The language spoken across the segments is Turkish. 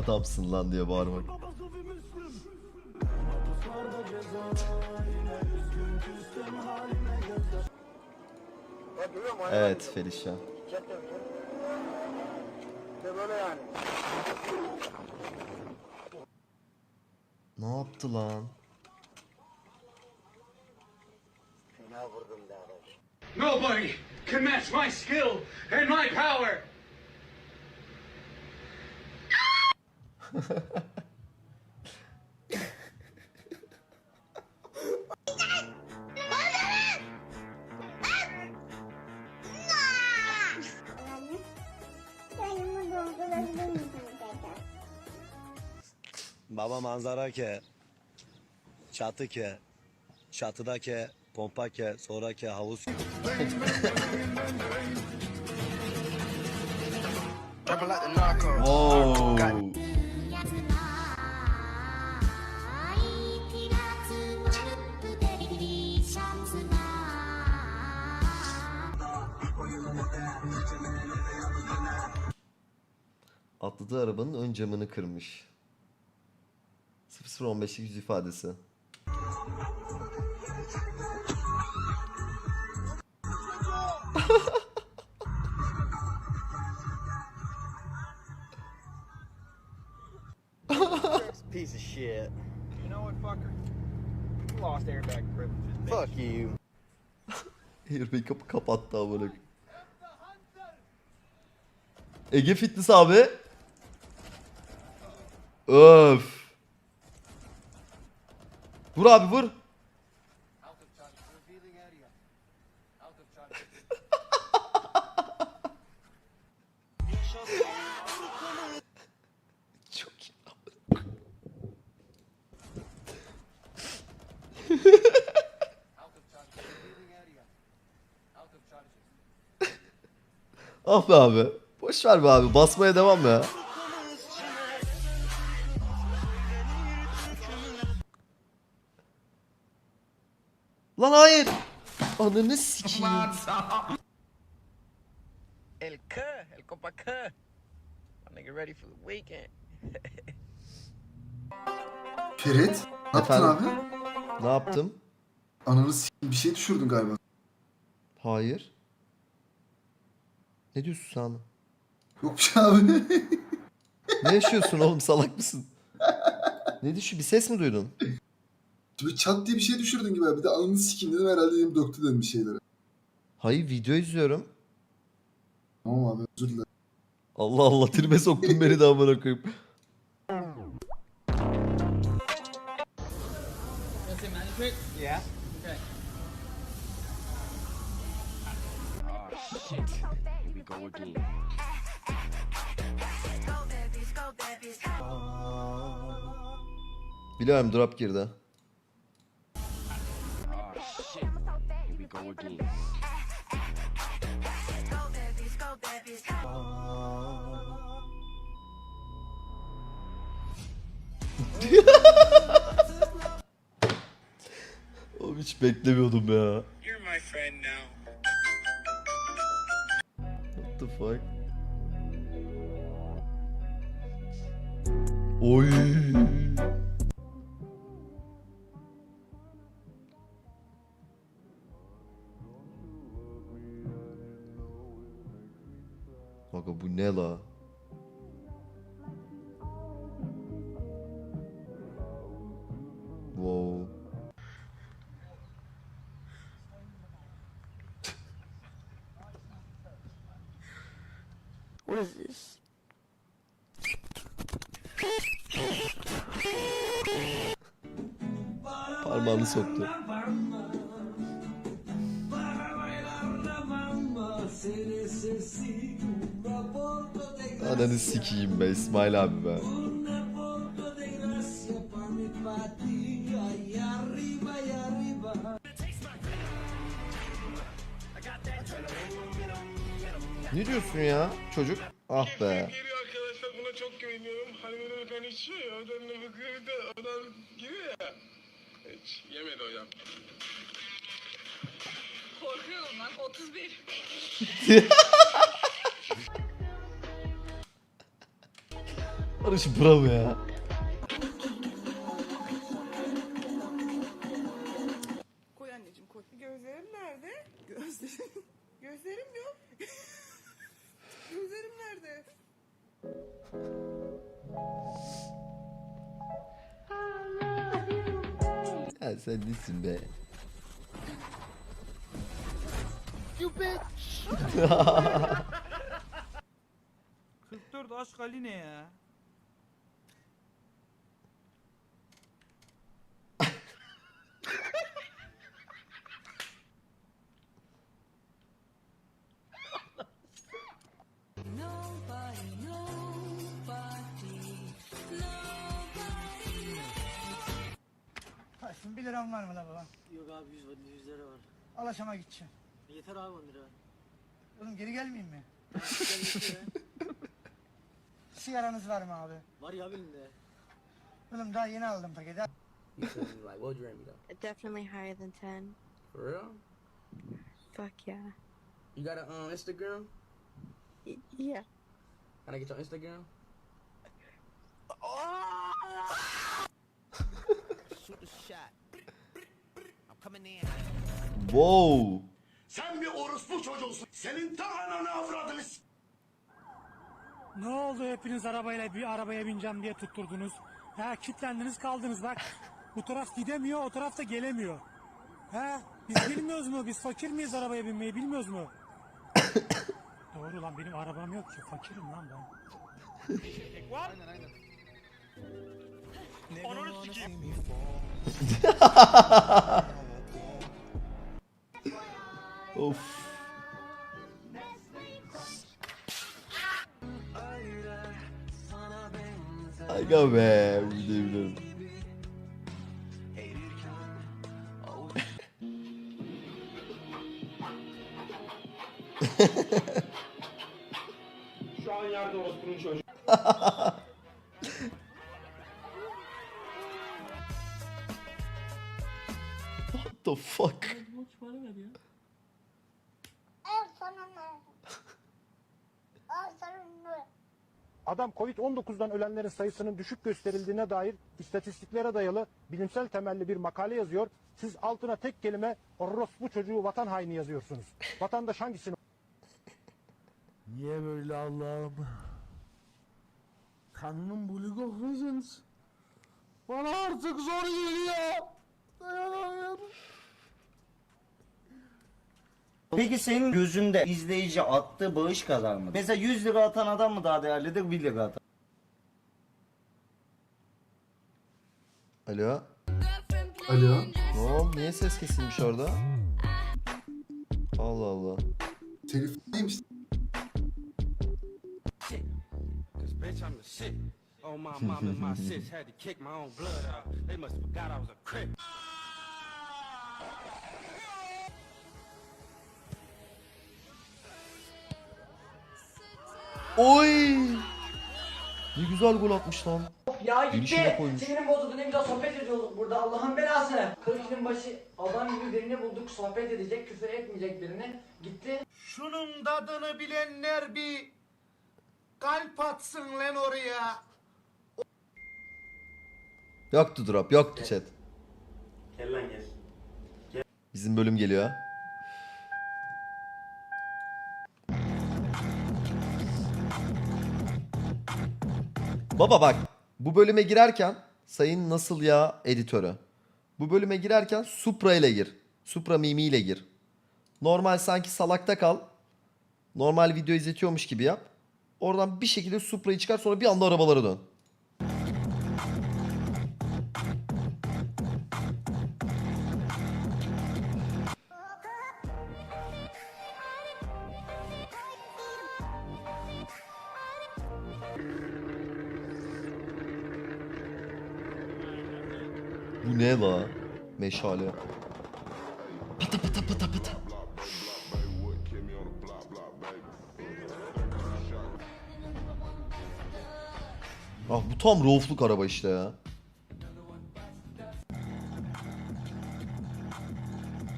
Adamsın lan diye bağırmak. Evet Felişa. Ne yaptı lan? Nobody can match my skill and my power. Baba manzara ke, çatı ke, çatıda ke, pompa ke, sonra ke, havuz Oo. Atladığı arabanın ön camını kırmış. 0015'lik yüz ifadesi. Piece of shit. You know what, fucker? You lost airbag privileges. Fuck you. Airbag kapı kapattı amına. Ege Fitness abi. Öf. Vur abi vur. Çok iyi. Ah be abi. Boş ver be abi. Basmaya devam ya. Hayır. Ananı sikeyim. El K, el compa K. My nigga ready for the weekend. Ferit, ne yaptın Efendim? abi? Ne yaptım? Ananı s**eyim, bir şey düşürdün galiba. Hayır. Ne diyorsun sen? Yok bir şey abi. Ne yaşıyorsun oğlum salak mısın? Ne düşü bir ses mi duydun? Çat diye bir şey düşürdün gibi. Bir de ananı sikeyim dedim herhalde dedim döktü dedim bir şeyleri. Hayır video izliyorum. Tamam abi özür dilerim. Allah Allah tribe soktun beni de amına koyayım. Yeah. Biliyorum drop girdi. Oğlum hiç beklemiyordum ya. You're my friend now. What the fuck? Oy. Ne la? Wow. What is this? Parmağını soktu. Ananı sikeyim be İsmail abi be. Ne diyorsun ya çocuk? Ah be. Geliyor arkadaşlar buna çok güveniyorum. Hani böyle ben içiyor ya. Oradan da bakıyor da oradan giriyor ya. Hiç yemedi hocam. Korkuyorum lan 31. Barış bravo ya. Koy anneciğim koy. Gözlerim nerede? Gözlerim. Gözlerim yok. Gözlerim nerede? Ya sen nesin be? 44 aşk Ali ne ya? Liram var mı la baba? Yok abi 100 var 100 lira var. Al aşama gideceğim. Yeter abi 10 lira. Oğlum geri gelmeyeyim mi? Gel yeter ya. Sigaranız var mı abi? Var ya elinde. Oğlum daha yeni aldım paketi. You like what would you rate me though? Definitely higher than 10. For real? Fuck yeah. You got a um, Instagram? Yeah. Can I get your Instagram? Shoot the shot. Wow. Sen bir orospu çocuğusun. Senin ta ananı avradını Ne oldu hepiniz arabayla bir arabaya bineceğim diye tutturdunuz? Ha kilitlendiniz kaldınız bak. Bu taraf gidemiyor o taraf da gelemiyor. Ha biz bilmiyoruz mu? Biz fakir miyiz arabaya binmeyi bilmiyoruz mu? Doğru lan benim arabam yok ki. Fakirim lan ben. Of. Aga be. Biliyorum. Şu an yerde orospunun çocuğu. What the fuck? Adam Covid-19'dan ölenlerin sayısının düşük gösterildiğine dair istatistiklere dayalı bilimsel temelli bir makale yazıyor. Siz altına tek kelime orospu çocuğu vatan haini yazıyorsunuz. Vatandaş hangisini Niye böyle Allah'ım? Kanunun League of Legends. Bana artık zor geliyor. Dayanamıyorum. Peki senin gözünde izleyici attığı bağış kadar mı? Mesela 100 lira atan adam mı daha değerlidir 1 lira atan? Alo. Alo. Ne oldu? Niye ses kesilmiş orada? Allah Allah. Telif Oy! Ne güzel gol atmış lan. Ya Girişine koymuş. Sinirim bozuldu ne güzel sohbet ediyorduk burada Allah'ın belası. Kırıkçının başı adam gibi birini bulduk sohbet edecek küfür etmeyecek birini. Gitti. Şunun tadını bilenler bir kalp atsın lan oraya. Yoktu drop, yoktu chat. Gel lan gel. Bizim bölüm geliyor. Baba bak, bu bölüme girerken sayın nasıl ya editörü. Bu bölüme girerken Supra ile gir. Supra mimiyle gir. Normal sanki salakta kal. Normal video izletiyormuş gibi yap. Oradan bir şekilde Supra'yı çıkar sonra bir anda arabalara dön. Bu ne la? Meşale. Pata pata pata pata. Ah bu tam Rauf'luk araba işte ya.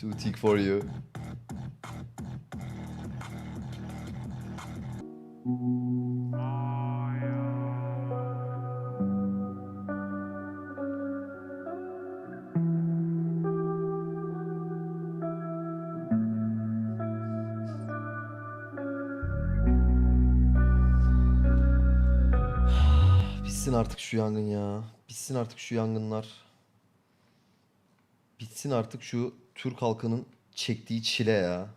Too thick for you. Bitsin artık şu yangın ya. Bitsin artık şu yangınlar. Bitsin artık şu Türk halkının çektiği çile ya.